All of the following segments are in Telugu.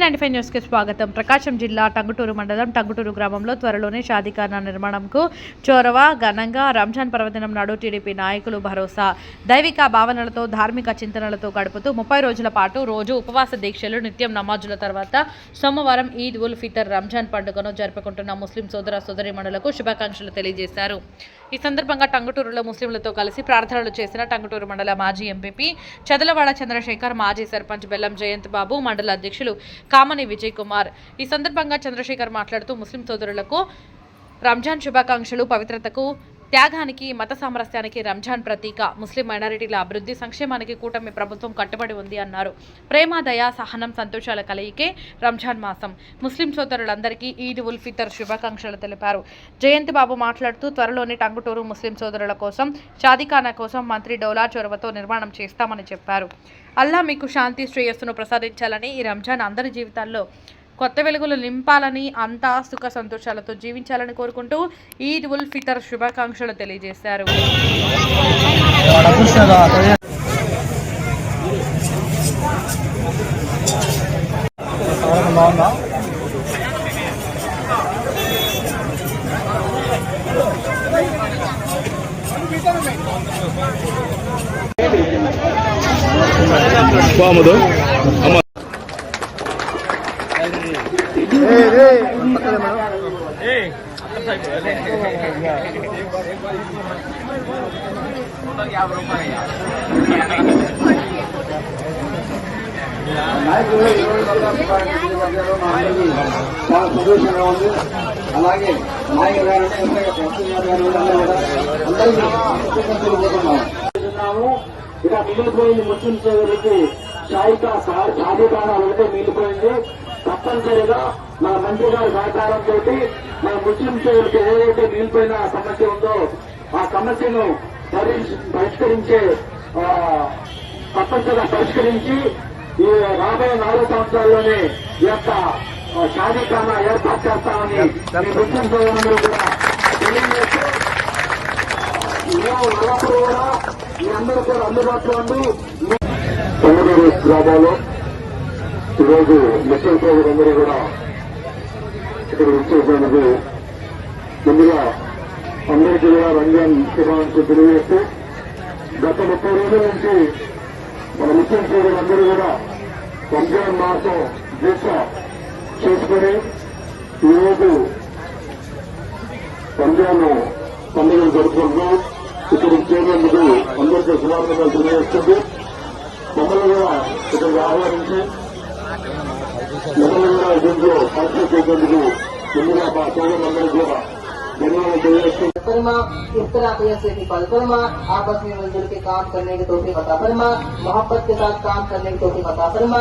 నైన్టీ ఫైవ్ న్యూస్కి స్వాగతం. ప్రకాశం జిల్లా టంగుటూరు మండలం టంగుటూరు గ్రామంలో త్వరలోనే షాదీఖానా నిర్మాణంకు చొరవ ఘనంగా రంజాన్ పర్వదినం నాడు టీడీపీ నాయకులు భరోసా. దైవిక భావనలతో ధార్మిక చింతనలతో గడుపుతూ ముప్పై రోజుల పాటు రోజు ఉపవాస దీక్షలు నిత్యం నమాజుల తర్వాత సోమవారం ఈద్ ఉల్ ఫితర్ రంజాన్ పండుగను జరుపుకుంటున్న ముస్లిం సోదర సోదరిమణులకు శుభాకాంక్షలు తెలియజేశారు. ఈ సందర్భంగా టంగుటూరులో ముస్లింలతో కలిసి ప్రార్థనలు చేసిన టంగుటూరు మండల మాజీ ఎంపీపీ చదలవాడ చంద్రశేఖర్ మాజీ సర్పంచ్ బెల్లం జయంత్ బాబు మండల అధ్యక్షులు కామని విజయ్ కుమార్ ఈ సందర్భంగా చంద్రశేఖర్ మాట్లాడుతూ ముస్లిం సోదరులకు రంజాన్ శుభాకాంక్షలు పవిత్రతకు త్యాగానికి మత సామరస్యానికి రంజాన్ ప్రతీక. ముస్లిం మైనారిటీల అభివృద్ధి సంక్షేమానికి కూటమి ప్రభుత్వం కట్టుబడి ఉంది అన్నారు. ప్రేమ దయ సహనం సంతోషాల కలయికే రంజాన్ మాసం. ముస్లిం సోదరులందరికీ ఈద్ ఉల్ ఫితర్ శుభాకాంక్షలు తెలిపారు. జయంతి బాబు మాట్లాడుతూ త్వరలోనే టంగుటూరు ముస్లిం సోదరుల కోసం షాదీఖానా కోసం మంత్రి డోలా చొరవతో నిర్మాణం చేస్తామని చెప్పారు. అల్లా మీకు శాంతి శ్రేయస్సును ప్రసాదించాలని ఈ రంజాన్ అందరి జీవితాల్లో కొత్త వెలుగులు నింపాలని అంతా సుఖ సంతోషాలతో జీవించాలని కోరుకుంటూ ఈద్ ఉల్ ఫితర్ శుభాకాంక్షలు తెలియజేశారు. బాగుందో అమ్మ. చాలా సంతోషంగా ఉంది అలాగే నాయకులు గారు ప్రసన్న గారు అందరూ అందరికీ ఇక మిగిలిపోయింది ముస్లిం సోదరులకు షాయికా సాధికారాలు ఒకటే మిగిలిపోయింది తప్పనిసరిగా మన మంత్రి గారి సహకారంతో మన ముస్లిం సోదరులకు ఏదైతే మిగిలిపోయిన సమస్య ఉందో ఆ సమస్యను పరిష్- పరిష్కరించే ఆ, తప్పనిసరిగా పరిష్కరించి ఈ రాబోయే నాలుగు సంవత్సరాల్లోనే ఈ యొక్క షాదీఖానా ఏర్పాటు చేస్తామని మీ ముస్లిం సోదరులందరూ కూడా తెలియజేస్తూ ఉన్నప్పుడు కూడా మీ అందుబాటులో ఉండి ఈరోజు ముస్లిం సోదరులందరూ కూడా ఇక్కడ వచ్చేసేందుకు ముందుగా అందరికీ కూడా రంజాన్ శుభాకాంక్షలు తెలియజేస్తూ గత ముప్పై రోజుల నుంచి మన ముస్లిం సోదరులందరూ కూడా రంజాన్ మాసం దీక్ష చేసుకుని ఈరోజు రంజాన్ పండుగను జరుపుకుంటూ ఇక్కడ చేరేందుకు అందరికీ శుభాకాంక్షలు తెలియజేస్తుంది మమ్మల్ని కూడా ఇక్కడికి ఆహ్వానించి మమ్మల్ని కూడా దీంట్లో పార్టిసిపేట్ చేసేందుకు ముందుగా మా సోదరులందరికీ కూడా ధన్యవాదాలు తెలియజేస్తూ فرما اختلافیت سے حفاظت فرما، آپس میں مل جل کے کام کرنے کی توفیق عطا فرما، محبت کے ساتھ کام کرنے کی توفیق عطا فرما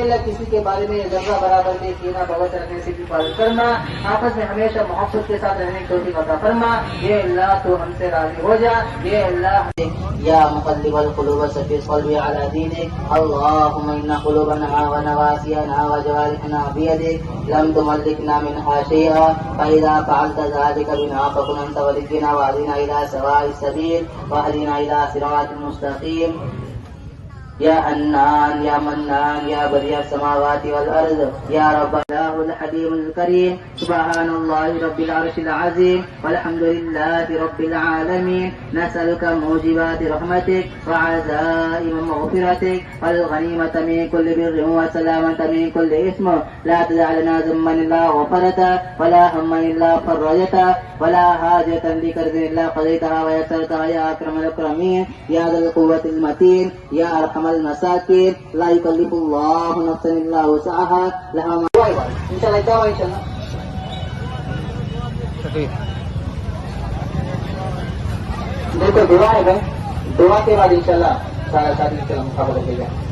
اللہ کسی کے بارے میں ذرہ برابر میں کینا بغت رکھنے سے حفاظت فرما آپس میں ہمیشہ محبت کے ساتھ رہنے کی توفیق عطا فرما یہ اللہ تو ہم سے راضی ہو جا یہ اللہ یا مقلب القلوب سفیس قلبی علی دینک، اللہم انہ قلوبنا ونواسینا وجوارحنا بیدک، لم تملکنا منها شیئا فإذا فعلت ذلك بنا فکن انت وتوفيقنا واهدنا إلى سواء السبيل واهدنا إلى صراط مستقيم. يا حنان يا منان يا بديع السماوات والأرض يا رب الله الحليم الكريم سبحان الله رب العرش العظيم والحمد لله رب العالمين نسألك موجبات رحمتك وعزائم مغفرتك والغنيمة من كل بر وسلامة من كل إثم. لا تدع لنا ذنبا إلا غفرته ولا هما إلا فرجته ولا حاجة لكرد إلا قضيتها ويسرتها يا أكرم الأكرمين يا ذا القوة المتين يا أرحم wal masakin la yukallifullahu nafsan illa wusaha la ma insyaallah quwwata illa billah देखो दुआ है भाई दुआ के बाद इंशाल्लाह सारा इंशाल्लाह मुकाबला हो जाएगा